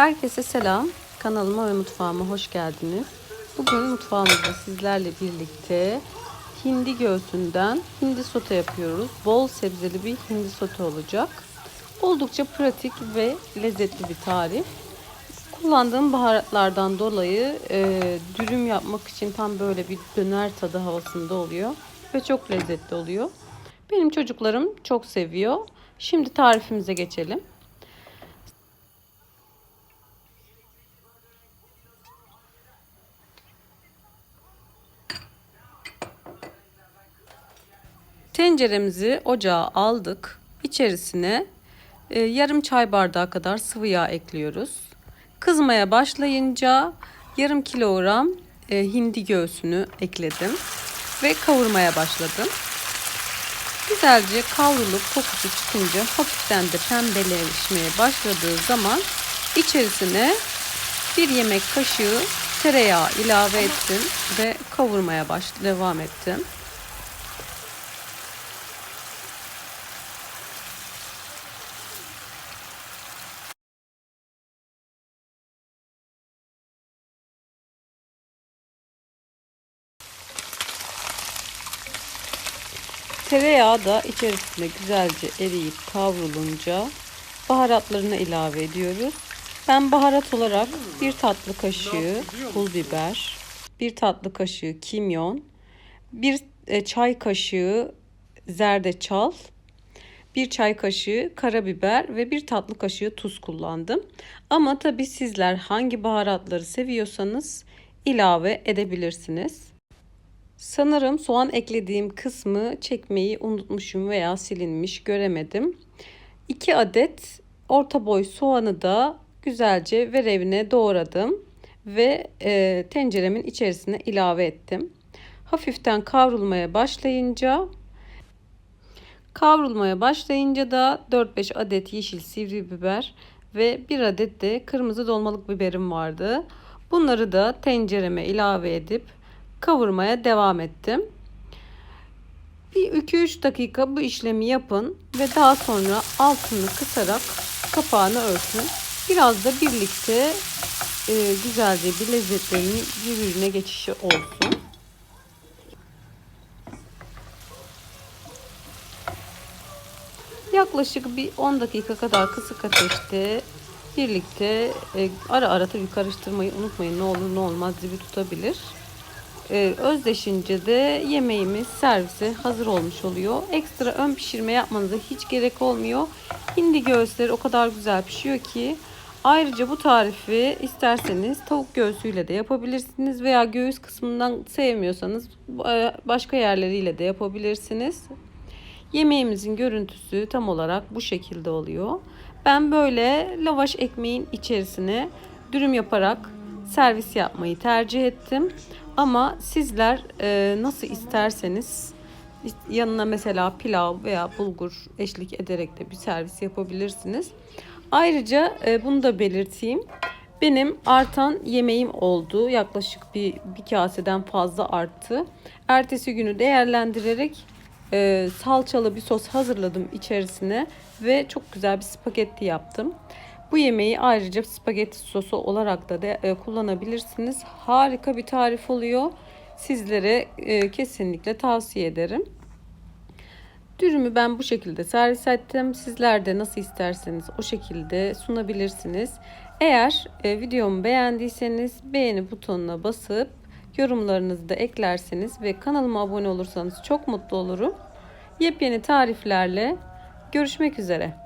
Herkese selam. Kanalıma ve mutfağıma hoş geldiniz. Bugün mutfağımızda sizlerle birlikte hindi göğsünden hindi sote yapıyoruz. Bol sebzeli bir hindi sote olacak. Oldukça pratik ve lezzetli bir tarif. Kullandığım baharatlardan dolayı e, dürüm yapmak için tam böyle bir döner tadı havasında oluyor. Ve çok lezzetli oluyor. Benim çocuklarım çok seviyor. Şimdi tarifimize geçelim. Tenceremizi ocağa aldık. İçerisine e, yarım çay bardağı kadar sıvı yağ ekliyoruz. Kızmaya başlayınca yarım kilogram e, hindi göğsünü ekledim ve kavurmaya başladım. Güzelce kavrulup kokusu çıkınca hafiften de pembeleşmeye başladığı zaman içerisine bir yemek kaşığı tereyağı ilave ettim ve kavurmaya baş devam ettim. Tereyağı da içerisine güzelce eriyip kavrulunca baharatlarını ilave ediyoruz. Ben baharat olarak bir tatlı kaşığı pul biber, bir tatlı kaşığı kimyon, bir e, çay kaşığı zerdeçal, bir çay kaşığı karabiber ve bir tatlı kaşığı tuz kullandım. Ama tabi sizler hangi baharatları seviyorsanız ilave edebilirsiniz. Sanırım soğan eklediğim kısmı çekmeyi unutmuşum veya silinmiş göremedim. 2 adet orta boy soğanı da güzelce verevine doğradım ve e, tenceremin içerisine ilave ettim. Hafiften kavrulmaya başlayınca kavrulmaya başlayınca da 4-5 adet yeşil sivri biber ve 1 adet de kırmızı dolmalık biberim vardı. Bunları da tencereme ilave edip kavurmaya devam ettim. Bir 2-3 dakika bu işlemi yapın ve daha sonra altını kısarak kapağını örtün. Biraz da birlikte e, güzelce bir lezzetlerinin birbirine geçişi olsun. Yaklaşık bir 10 dakika kadar kısık ateşte birlikte e, ara ara tabii karıştırmayı unutmayın. Ne olur ne olmaz dibi tutabilir. Ee, özdeşince de yemeğimiz servise hazır olmuş oluyor. Ekstra ön pişirme yapmanıza hiç gerek olmuyor. Hindi göğüsleri o kadar güzel pişiyor ki ayrıca bu tarifi isterseniz tavuk göğsüyle de yapabilirsiniz veya göğüs kısmından sevmiyorsanız e, başka yerleriyle de yapabilirsiniz. Yemeğimizin görüntüsü tam olarak bu şekilde oluyor. Ben böyle lavaş ekmeğin içerisine dürüm yaparak servis yapmayı tercih ettim. Ama sizler e, nasıl isterseniz yanına mesela pilav veya bulgur eşlik ederek de bir servis yapabilirsiniz. Ayrıca e, bunu da belirteyim. Benim artan yemeğim oldu. Yaklaşık bir, bir kaseden fazla arttı. Ertesi günü değerlendirerek e, salçalı bir sos hazırladım içerisine ve çok güzel bir spagetti yaptım. Bu yemeği ayrıca spagetti sosu olarak da de, e, kullanabilirsiniz. Harika bir tarif oluyor. Sizlere e, kesinlikle tavsiye ederim. Dürümü ben bu şekilde servis ettim. Sizler de nasıl isterseniz o şekilde sunabilirsiniz. Eğer e, videomu beğendiyseniz beğeni butonuna basıp yorumlarınızı da eklerseniz ve kanalıma abone olursanız çok mutlu olurum. Yepyeni tariflerle görüşmek üzere.